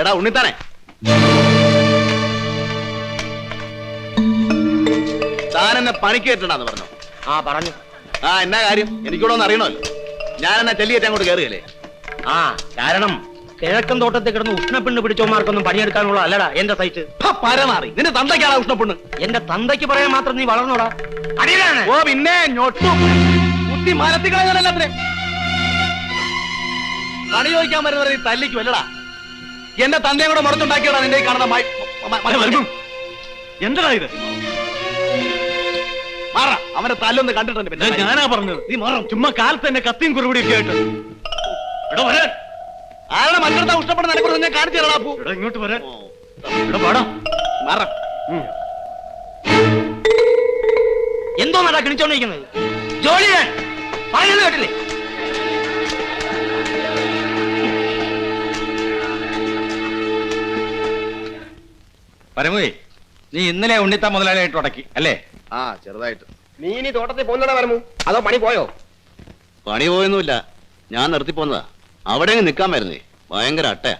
എടാ ഉണ്ണിത്താനെ. താൻ എന്നെ പണിക്ക് കയറ്റണ്ടെന്ന് പറഞ്ഞു. ആ പറഞ്ഞു. ആ എന്നാ കാര്യം? എനിക്കൂടെ ഒന്ന് അറിയണമല്ലോ. ഞാൻ എന്നാ ചെല്ലിയേറ്റ് അങ്ങോട്ട് കയറുകയല്ലേ ആ കാരണം കിഴക്കൻ തോട്ടത്തിൽ കിടന്ന് ഉഷ്ണപ്പെണ്ണ് പിടിച്ചോമാർക്കൊന്നും പണിയെടുക്കാനുള്ള അല്ലടാ എന്റെ സൈറ്റ്. പരമാറി. നിന്റെ തന്തയ്ക്കാണ് ഉഷ്ണപ്പെണ്ണ് എന്റെ തന്തയ്ക്ക് പറയാൻ മാത്രം നീ വളർന്നോടാ. അടിയിലാണ്. ഓ പിന്നെ ഞൊട്ടു. കുത്തി മരത്തി കളയാനല്ലാത്രേ പണി ചോദിക്കാൻ വരുന്നവരെ നീ തല്ലിക്കും അല്ലടാ എന്റെ തന്തയും കൂടെ മുറച്ചുണ്ടാക്കിയടാ നിന്റെ ഈ കാണുന്ന മൈ- മ- മ- മ- എന്താ ഇത്? മാറാ അവന്റെ തല്ലൊന്ന് കണ്ടിട്ടുണ്ട് പിന്നെ. ഞാനാ പറഞ്ഞത്. നീ മാറും. ചുമ്മാ കാലത്ത് തന്നെ കത്തിയും കുറുപിടി ഒക്കെ ആയിട്ട്. എടോ വരാൻ ആരുടെ മറ്റടുത്ത ഉഷ്ടപ്പെടുന്ന എന്നെ ഞാൻ കാണിച്ചു തരണം അപ്പു എടോ ഇങ്ങോട്ട് വരാൻ എടോ പാടാ. മാറാ. എന്തോ നടാ കിണിച്ചോണ്ടിരിക്കുന്നത്? ജോലി പറയുന്നത് കേട്ടില്ലേ? പരമുവേ നീ ഇന്നലെ ഉണ്ണിത്ത മുതലാളിയായിട്ട് ഉടക്കി അല്ലേ? ആ ചെറുതായിട്ട്. നീ ഇനി തോട്ടത്തിൽ പോകുന്നതാ പരമു. അതോ പണി പോയോ? പണി പോയൊന്നുമില്ല. ഞാൻ നിർത്തി പോന്നതാ. അവിടെ നിൽക്കാൻ വരുന്നേ. ഭയങ്കര അട്ടയാ.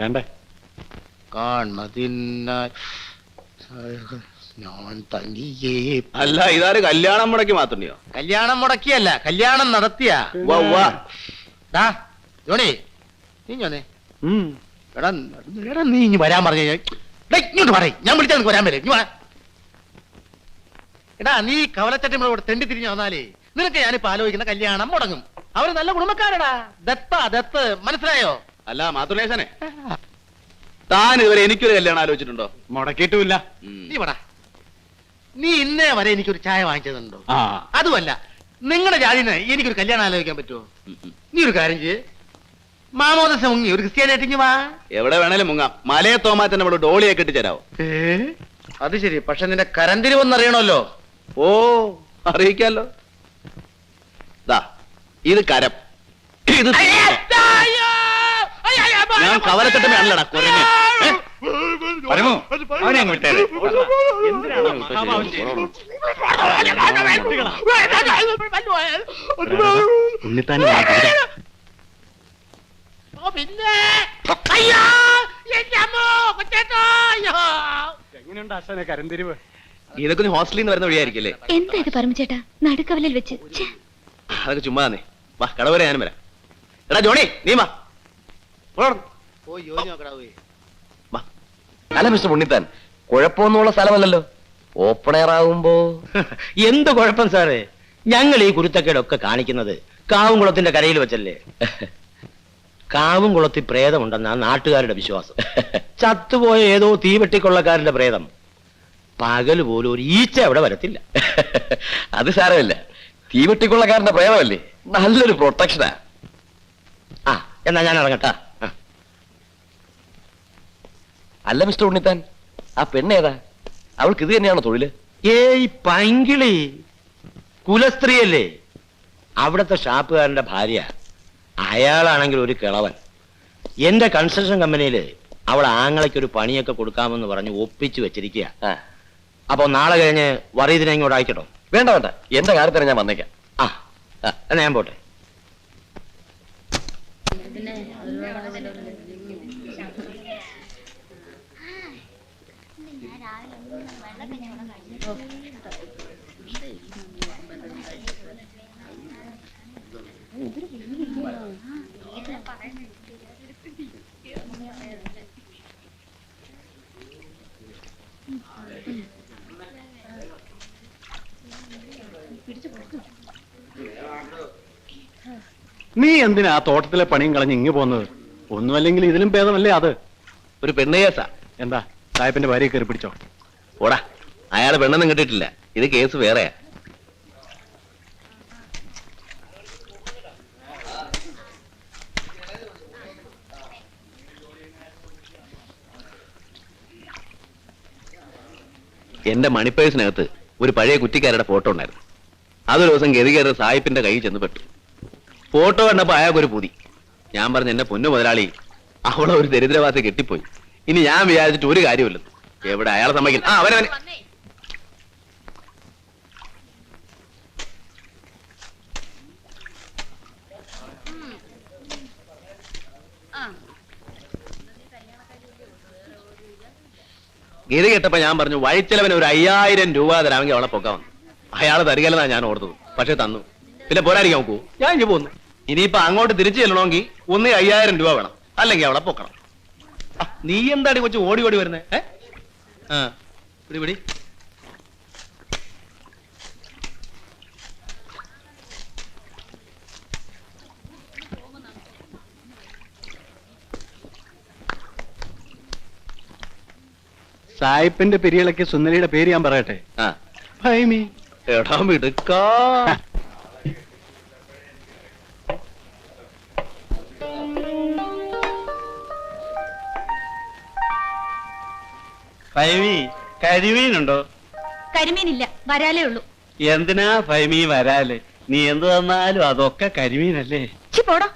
വേണ്ടേ? കാൺമതിന്നായി ഞാൻ തനിയേ അല്ല ഇതാര് കല്യാണം മുടക്കി മാത്രണ്ടിയോ കല്യാണം മുടക്കിയല്ല കല്യാണം നടത്തിയാ. ജോണി നീ ഞാനേ എടാ എടാ നീ ഇനി വരാൻ പറഞ്ഞു ഇങ്ങോട്ട് പറയും. ഞാൻ വിളിച്ചാൽ നിനക്ക് വരാൻ വരെ ഇങ്ങ് വാ. എടാ നീ കവലച്ചട്ടിമ്മളോട് തെണ്ടി തിരിഞ്ഞു വന്നാലേ നിനക്ക് ഞാനിപ്പോ ആലോചിക്കുന്ന കല്യാണം മുടങ്ങും. അവർ നല്ല കുടുംബക്കാരടാ. ദത്ത ദത്ത്. മനസ്സിലായോ? അല്ല മാതുലേശനെ. താൻ ഇതുവരെ എനിക്കൊരു കല്യാണം ആലോചിച്ചിട്ടുണ്ടോ? മുടക്കിയിട്ടുമില്ല. നീ പടാ നീ ഇന്നേ വരെ എനിക്കൊരു ചായ വാങ്ങിച്ചതുണ്ടോ? ആ. അതുമല്ല നിങ്ങളുടെ ജാതിന് എനിക്കൊരു കല്യാണം ആലോചിക്കാൻ പറ്റുമോ. നീ ഒരു കാര്യം ചെയ്യ്. മാമോദസ മുങ്ങി ഒരു ക്രിസ്ത്യാനായിട്ടിങ്ങി വാ എവിടെ വേണേലും മുങ്ങാം മലയെ തോമാറ്റന്റെ അവിടെ ഡോളിയെ കെട്ടിച്ചേരാവോ അത് ശരി പക്ഷെ നിന്റെ കരന്തിരിവെന്നറിയണമല്ലോ ഓ അറിയിക്കാലോ ദാ ഇത് കരം ഇത് ഞാൻ? പരമു അവനെ അങ്ങ് വിട്ടേരെ ഉണ്ണിത്താനെ എങ്ങനെയുണ്ട് ആശാനെ കരന്തിരിവ് ഇതൊക്കെ നീ ഹോസ്റ്റലിൽ നിന്ന് വരുന്ന വഴിയായിരിക്കില്ലേ? എന്താ ഇത് പരമചേട്ടാ നടുക്കവലിൽ വെച്ച്. ഛെ, അതൊക്കെ ചുമ്മാ തന്നെ വാ കടവരെ ഞാനും വരാം. എടാ ജോണി നീ വാ. ഇവിടെ വരണം. ഓ യോനി നോക്കടാ പോയി. വാ. അല്ല മിസ്റ്റർ ഉണ്ണിത്താൻ കുഴപ്പമൊന്നുമുള്ള സ്ഥലമല്ലല്ലോ. ഓപ്പൺ എയർ ആകുമ്പോ എന്ത് കുഴപ്പം സാറേ? ഞങ്ങൾ ഈ കുരുത്തക്കേടൊക്കെ കാണിക്കുന്നത് കാവുംകുളത്തിന്റെ കരയിൽ വെച്ചല്ലേ. കാവുംകുളത്തിൽ പ്രേതമുണ്ടെന്നാണ് നാട്ടുകാരുടെ വിശ്വാസം. ചത്തുപോയ ഏതോ തീവെട്ടിക്കൊള്ളക്കാരന്റെ പ്രേതം. പകൽ പോലും ഒരു ഈച്ച അവിടെ വരത്തില്ല. അത് സാരമില്ല. തീവെട്ടിക്കൊള്ളക്കാരന്റെ പ്രേതമല്ലേ? നല്ലൊരു പ്രൊട്ടക്ഷനാ. ആ എന്നാ ഞാൻ ഇറങ്ങട്ടാ. അല്ല മിസ്റ്റർ ഉണ്ണിത്താൻ ആ പെണ്ണേതാ? അവൾക്ക് ഇത് തന്നെയാണോ തൊഴിൽ? ഏയ് പൈങ്കിളി. കുലസ്ത്രീയല്ലേ. അവിടുത്തെ ഷാപ്പുകാരന്റെ ഭാര്യ. അയാളാണെങ്കിൽ ഒരു കിളവൻ. എന്റെ കൺസ്ട്രക്ഷൻ കമ്പനിയിൽ അവൾ ആങ്ങളയ്ക്ക് ഒരു പണിയൊക്കെ കൊടുക്കാമെന്ന് പറഞ്ഞ് ഒപ്പിച്ചു വെച്ചിരിക്കുക അപ്പോ അപ്പൊ നാളെ കഴിഞ്ഞ് വറീതിനെ ഇങ്ങോട്ട് അയക്കട്ടോ? വേണ്ട വേണ്ട. എന്റെ കാര്യത്തിന് ഞാൻ വന്നേക്കാം. ആ. ആ, എന്നാ ഞാൻ പോട്ടെ. നീ എന്തിനാ ആ തോട്ടത്തിലെ പണിയും കളഞ്ഞ് ഇങ്ങ് പോകുന്നത്? ഒന്നുമല്ലെങ്കിൽ ഇതിലും ഭേദമല്ലേ അത്? ഒരു പെണ്ണ് കേസാ എന്താ സാഹിബിന്റെ ഭാര്യയെ കയറി പിടിച്ചോ? ഓടാ അയാൾ പെണ്ണൊന്നും കിട്ടിയിട്ടില്ല. ഇത് കേസ് വേറെയാ. എന്റെ മണിപ്പേഴ്സിനകത്ത് ഒരു പഴയ കുറ്റിക്കാരുടെ ഫോട്ടോ ഉണ്ടായിരുന്നു. അതൊരു ദിവസം ഗതികേറി സായിപ്പിന്റെ കയ്യിൽ ചെന്ന് പെട്ടു. ഫോട്ടോ കണ്ടപ്പോ അയാൾക്കൊരു പുതി. ഞാൻ പറഞ്ഞു എന്റെ പൊന്നു മുതലാളി അവളെ ഒരു ദരിദ്രവാസി കെട്ടിപ്പോയി. ഇനി ഞാൻ വിചാരിച്ചിട്ട് ഒരു കാര്യമില്ലെന്ന് എവിടെ അയാളെ സമ്മതിക്കും ആ അവനവൻ ഗതി കേട്ടപ്പോ ഞാൻ പറഞ്ഞു വഴിച്ചെലവന് ഒരു അയ്യായിരം രൂപ തരാമെങ്കിൽ അവളെ പൊക്കാം അയാൾ തരികല്ലെന്നാ ഞാൻ ഓർത്തത്. പക്ഷെ തന്നു. പിന്നെ പോരാടിക്കാൻ നോക്കൂ. ഞാൻ ഇനി പോന്നു. ഇനിയിപ്പോ അങ്ങോട്ട് തിരിച്ചു ചെല്ലണമെങ്കിൽ ഒന്ന് അയ്യായിരം രൂപ വേണം. അല്ലെങ്കിൽ അവളെ പൊക്കണം. നീ എന്താടി കൊച്ചു ഓടി ഓടി വരുന്നേ? ഏ? ആ സായിപ്പിന്റെ പെരിയളക്ക് സുന്ദരിയുടെ പേര് ഞാൻ പറയട്ടെ? ആ. ഭൈമി. എടാ മിടുക്കാ. ഭൈമി കരിമീനുണ്ടോ? കരിമീനില്ല വരാലേ ഉള്ളൂ. എന്തിനാ ഫൈമി വരാൽ? നീ എന്ത് തന്നാലും അതൊക്കെ കരിമീനല്ലേ? ചി പോടോ.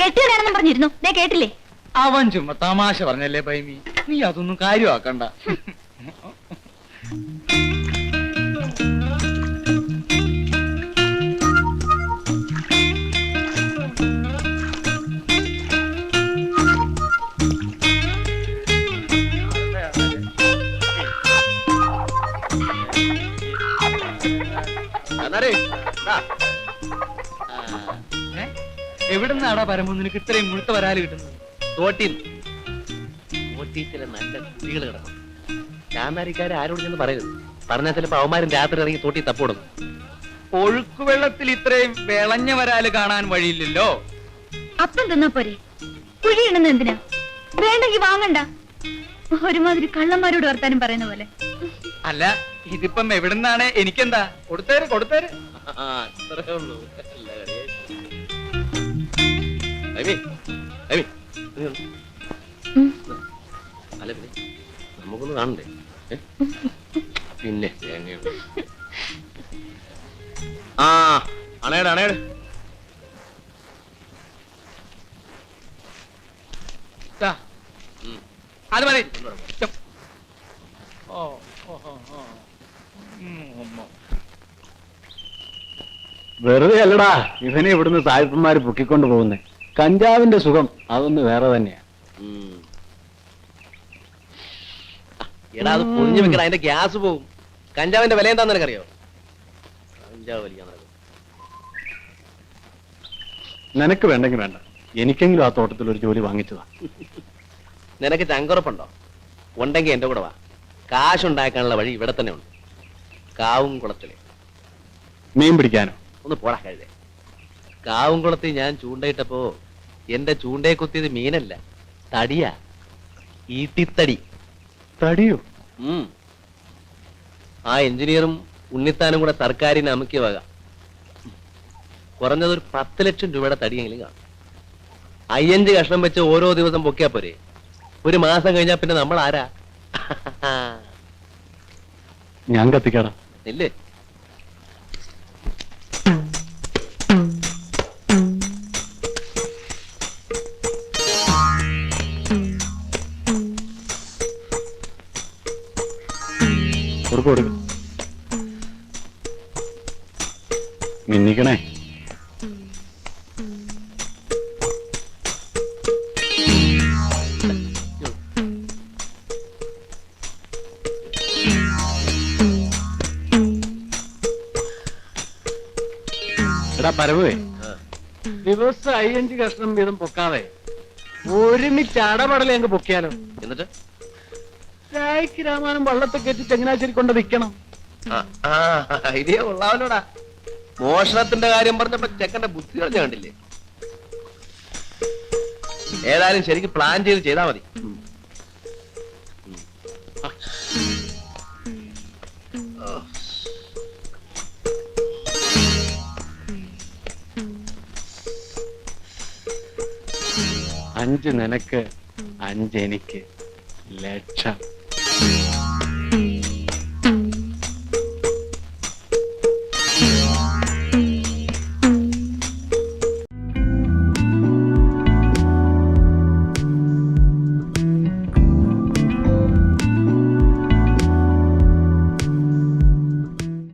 കെട്ടിയതാണെന്നും പറഞ്ഞിരുന്നു. ദേ കേട്ടില്ലേ? അവൻ ചുമ്മാ തമാശ പറഞ്ഞല്ലേ പൈമി? നീ അതൊന്നും കാര്യമാക്കണ്ട. എവിടുന്നാടാ പരമു നിനക്ക് ഇത്രയും മുഴുത്ത വരാൽ കിട്ടുന്നത്? തോട്ടിൽ ചില നല്ല കുട്ടികൾ കിടക്കും. ചാന്നാരിക്കാരെ ആരോട് ചെന്ന് പറയരുത്. പറഞ്ഞാൽ ചിലപ്പോ അവന്മാരും രാത്രി ഇറങ്ങി തോട്ടി തപ്പോടും. ഒഴുക്കുവെള്ളത്തിൽ ഇത്രയും വിളഞ്ഞ വരാൽ കാണാൻ വഴിയില്ലല്ലോ. അപ്പം തന്നാ പോരെ. കുഴിയിടുന്ന എന്തിനാ? വേണ്ടെങ്കി വാങ്ങണ്ട. ഒരുമാതിരി കള്ളന്മാരോട് വർത്താനം പറയുന്ന പോലെ. അല്ല ഇതിപ്പം എവിടുന്നാണ്? എനിക്കെന്താ? കൊടുത്തേര് കൊടുത്തേര്. അത്രേ ഉള്ളൂ. അല്ല പിന്നെ നമുക്കൊന്ന് കാണണ്ടേ? പിന്നെ. ആ അണയുടെ അണയുടെ. അത് മതി. ഓ ഓ ഓ, ഓ. വെറുതെ അല്ലടാ ഇവനെ ഇവിടുന്ന് സായിപ്പന്മാര് പൊക്കിക്കൊണ്ട് പോകുന്നേ. കഞ്ചാവിന്റെ സുഖം അതൊന്ന് വേറെ തന്നെയാ. എടാ അത് അതിന്റെ ഗ്യാസ് പോകും കഞ്ചാവിന്റെ വില എന്താന്ന് നിനക്കറിയോ? കഞ്ചാവ് വലിക്കാൻ നടക്കും. നിനക്ക് വേണ്ടെങ്കിൽ വേണ്ട. എനിക്കെങ്കിലും ആ തോട്ടത്തിൽ ഒരു ജോലി വാങ്ങിച്ചതാ. നിനക്ക് ചങ്കുറപ്പുണ്ടോ? ഉണ്ടെങ്കിൽ എന്റെ കൂടെ വാ. കാശുണ്ടാക്കാനുള്ള വഴി ഇവിടെ തന്നെ ഉണ്ട്. കാവും കുളത്തിൽ. മീൻ പിടിക്കാനോ? ഒന്ന് പോടാ കഴുതേ. കാവും കുളത്തിൽ ഞാൻ ചൂണ്ടയിട്ടപ്പോ എന്റെ ചൂണ്ടയെ കുത്തിയത് മീനല്ല തടിയാ. ഈട്ടിത്തടി. തടിയോ? ആ എഞ്ചിനീയറും ഉണ്ണിത്താനും കൂടെ സർക്കാരിന് അമുക്കിയ വക. കുറഞ്ഞത് ഒരു പത്ത് ലക്ഷം രൂപയുടെ തടിയെങ്കിലും കാണും. അയ്യഞ്ച് കഷ്ണം വെച്ച് ഓരോ ദിവസം പൊക്കിയാ പോരെ. ഒരു മാസം കഴിഞ്ഞാ പിന്നെ നമ്മൾ ആരാ ഞാൻ കത്തിക്കാടാ. ഇല്ലേ മിന്നിക്കണേ. എടാ ദിവസം അയ്യഞ്ച് കഷ്ണം വീതം പൊക്കാതെ ഒരുമിച്ച് അടപടലെ അങ്ങ് പൊക്കിയാലോ? എന്നിട്ട്? ചായക്ക് രാമാനം വള്ളത്തെ കയറ്റി ചങ്ങനാശ്ശേരി കൊണ്ട് വിൽക്കണം. ഐഡിയ കൊള്ളാമല്ലോടാ. മോഷണത്തിന്റെ കാര്യം പറഞ്ഞപ്പോ ചെക്കന്റെ ബുദ്ധി കളഞ്ഞ കണ്ടില്ലേ? ഏതായാലും ശരിക്കും പ്ലാൻ ചെയ്ത് ചെയ്താ മതി. അഞ്ച് നിനക്ക് അഞ്ച് എനിക്ക് ലക്ഷം.